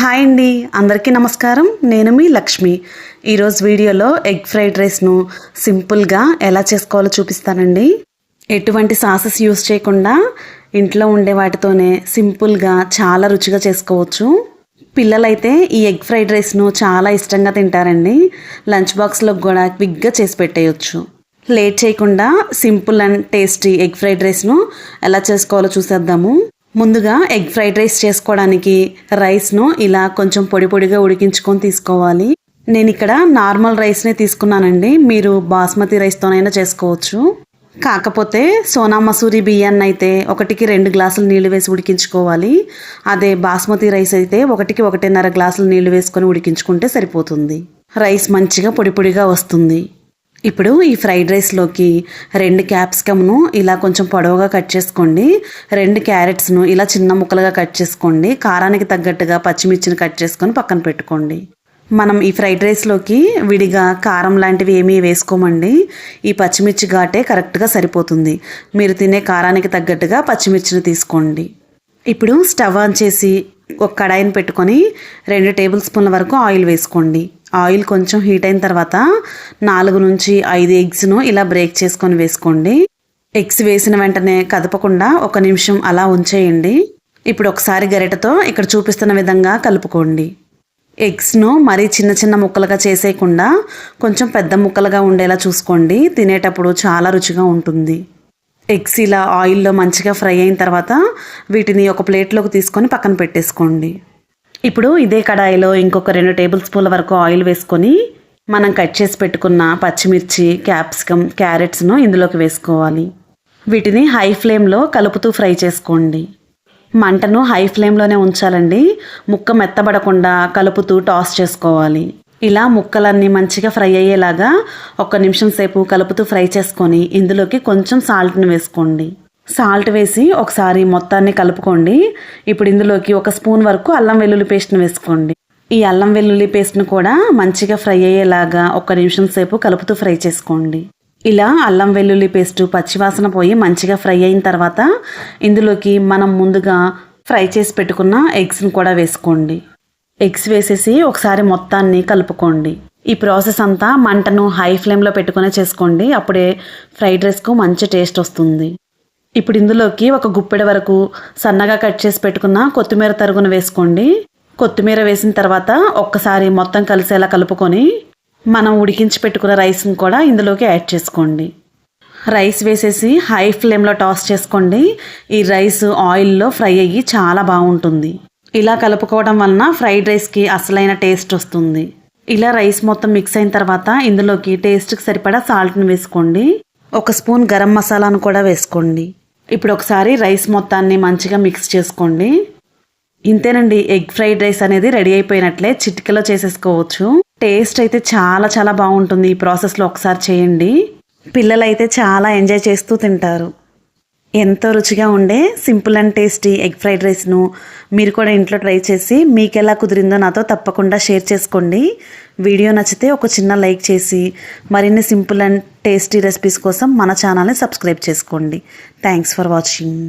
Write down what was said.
Hi అండి. అందరికీ నమస్కారం. నేను మీ లక్ష్మి. ఈరోజు వీడియోలో ఎగ్ ఫ్రైడ్ రైస్ను సింపుల్గా ఎలా చేసుకోవాలో చూపిస్తానండి. ఎటువంటి సాసెస్ యూస్ చేయకుండా ఇంట్లో ఉండే వాటితోనే సింపుల్గా చాలా రుచిగా చేసుకోవచ్చు. పిల్లలైతే ఈ ఎగ్ ఫ్రైడ్ రైస్ను చాలా ఇష్టంగా తింటారండి. లంచ్ బాక్స్లో కూడా క్విక్గా చేసి పెట్టేయచ్చు. లేట్ చేయకుండా simple and tasty egg fried రైస్ను ఎలా చేసుకోవాలో చూసేద్దాము. ముందుగా ఎగ్ ఫ్రైడ్ రైస్ చేసుకోవడానికి రైస్ను ఇలా కొంచెం పొడి పొడిగా ఉడికించుకొని తీసుకోవాలి. నేను ఇక్కడ నార్మల్ రైస్నే తీసుకున్నానండి. మీరు బాస్మతి రైస్తోనైనా చేసుకోవచ్చు. కాకపోతే సోనా మసూరి బియ్యాన్ని అయితే ఒకటికి రెండు గ్లాసులు నీళ్ళు వేసి ఉడికించుకోవాలి. అదే బాస్మతి రైస్ అయితే ఒకటికి ఒకటిన్నర గ్లాసులు నీళ్ళు వేసుకొని ఉడికించుకుంటే సరిపోతుంది. రైస్ మంచిగా పొడి పొడిగా వస్తుంది. ఇప్పుడు ఈ ఫ్రైడ్ రైస్లోకి రెండు క్యాప్సికమ్ను ఇలా కొంచెం పొడవుగా కట్ చేసుకోండి. రెండు క్యారెట్స్ను ఇలా చిన్న ముక్కలుగా కట్ చేసుకోండి. కారానికి తగ్గట్టుగా పచ్చిమిర్చిని కట్ చేసుకొని పక్కన పెట్టుకోండి. మనం ఈ ఫ్రైడ్ రైస్లోకి విడిగా కారం లాంటివి ఏమీ వేసుకోమండి. ఈ పచ్చిమిర్చి ఘాటే కరెక్ట్గా సరిపోతుంది. మీరు తినే కారానికి తగ్గట్టుగా పచ్చిమిర్చిని తీసుకోండి. ఇప్పుడు స్టవ్ ఆన్ చేసి ఒక కడాయిని పెట్టుకొని రెండు టేబుల్ స్పూన్ల వరకు ఆయిల్ వేసుకోండి. ఆయిల్ కొంచెం హీట్ అయిన తర్వాత నాలుగు నుంచి ఐదు ఎగ్స్ను ఇలా బ్రేక్ చేసుకొని వేసుకోండి. ఎగ్స్ వేసిన వెంటనే కదపకుండా ఒక నిమిషం అలా ఉంచేయండి. ఇప్పుడు ఒకసారి గరిటతో ఇక్కడ చూపిస్తున్న విధంగా కలుపుకోండి. ఎగ్స్ను మరీ చిన్న చిన్న ముక్కలుగా చేసేయకుండా కొంచెం పెద్ద ముక్కలుగా ఉండేలా చూసుకోండి. తినేటప్పుడు చాలా రుచిగా ఉంటుంది. ఎగ్స్ ఇలా ఆయిల్లో మంచిగా ఫ్రై అయిన తర్వాత వీటిని ఒక ప్లేట్లోకి తీసుకొని పక్కన పెట్టేసుకోండి. ఇప్పుడు ఇదే కడాయిలో ఇంకొక రెండు టేబుల్ స్పూన్ల వరకు ఆయిల్ వేసుకొని మనం కట్ చేసి పెట్టుకున్న పచ్చిమిర్చి క్యాప్సికమ్ క్యారెట్స్ను ఇందులోకి వేసుకోవాలి. వీటిని హై ఫ్లేమ్లో కలుపుతూ ఫ్రై చేసుకోండి. మంటను హై ఫ్లేమ్లోనే ఉంచాలండి. ముక్క మెత్తబడకుండా కలుపుతూ టాస్ చేసుకోవాలి. ఇలా ముక్కలన్నీ మంచిగా ఫ్రై అయ్యేలాగా ఒక నిమిషం సేపు కలుపుతూ ఫ్రై చేసుకొని ఇందులోకి కొంచెం సాల్ట్ని వేసుకోండి. సాల్ట్ వేసి ఒకసారి మొత్తాన్ని కలుపుకోండి. ఇప్పుడు ఇందులోకి ఒక స్పూన్ వరకు అల్లం వెల్లుల్లి పేస్ట్ని వేసుకోండి. ఈ అల్లం వెల్లుల్లి పేస్ట్ను కూడా మంచిగా ఫ్రై అయ్యేలాగా ఒక నిమిషం సేపు కలుపుతూ ఫ్రై చేసుకోండి. ఇలా అల్లం వెల్లుల్లి పేస్టు పచ్చివాసన పోయి మంచిగా ఫ్రై అయిన తర్వాత ఇందులోకి మనం ముందుగా ఫ్రై చేసి పెట్టుకున్న ఎగ్స్ని కూడా వేసుకోండి. ఎగ్స్ వేసేసి ఒకసారి మొత్తాన్ని కలుపుకోండి. ఈ ప్రాసెస్ అంతా మంటను హై ఫ్లేమ్లో పెట్టుకునే చేసుకోండి. అప్పుడే ఫ్రైడ్ రైస్కు మంచి టేస్ట్ వస్తుంది. ఇప్పుడు ఇందులోకి ఒక గుప్పెడ వరకు సన్నగా కట్ చేసి పెట్టుకున్న కొత్తిమీర తరుగును వేసుకోండి. కొత్తిమీర వేసిన తర్వాత ఒక్కసారి మొత్తం కలిసేలా కలుపుకొని మనం ఉడికించి పెట్టుకున్న రైస్ని కూడా ఇందులోకి యాడ్ చేసుకోండి. రైస్ వేసేసి హై ఫ్లేమ్లో టాస్ చేసుకోండి. ఈ రైస్ ఆయిల్లో ఫ్రై అయ్యి చాలా బాగుంటుంది. ఇలా కలుపుకోవడం వలన ఫ్రైడ్ రైస్కి అసలైన టేస్ట్ వస్తుంది. ఇలా రైస్ మొత్తం మిక్స్ అయిన తర్వాత ఇందులోకి టేస్ట్కి సరిపడా సాల్ట్ని వేసుకోండి. ఒక స్పూన్ గరం మసాలాను కూడా వేసుకోండి. ఇప్పుడు ఒకసారి రైస్ మొత్తాన్ని మంచిగా మిక్స్ చేసుకోండి. ఇంతేనండి ఎగ్ ఫ్రైడ్ రైస్ అనేది రెడీ అయిపోయినట్లే చిటికలో చేసేసుకోవచ్చు. టేస్ట్ అయితే చాలా చాలా బాగుంటుంది ఈ ప్రాసెస్లో ఒకసారి చేయండి. పిల్లలైతే చాలా ఎంజాయ్ చేస్తూ తింటారు. ఎంతో రుచిగా ఉండే simple and tasty egg fried రైస్ను మీరు కూడా ఇంట్లో ట్రై చేసి మీకు ఎలా కుదిరిందో నాతో తప్పకుండా షేర్ చేసుకోండి. వీడియో నచ్చితే ఒక చిన్న లైక్ చేసి మరిన్ని సింపుల్ అండ్ టేస్టీ రెసిపీస్ కోసం మన ఛానల్ని సబ్స్క్రైబ్ చేసుకోండి. Thanks for watching.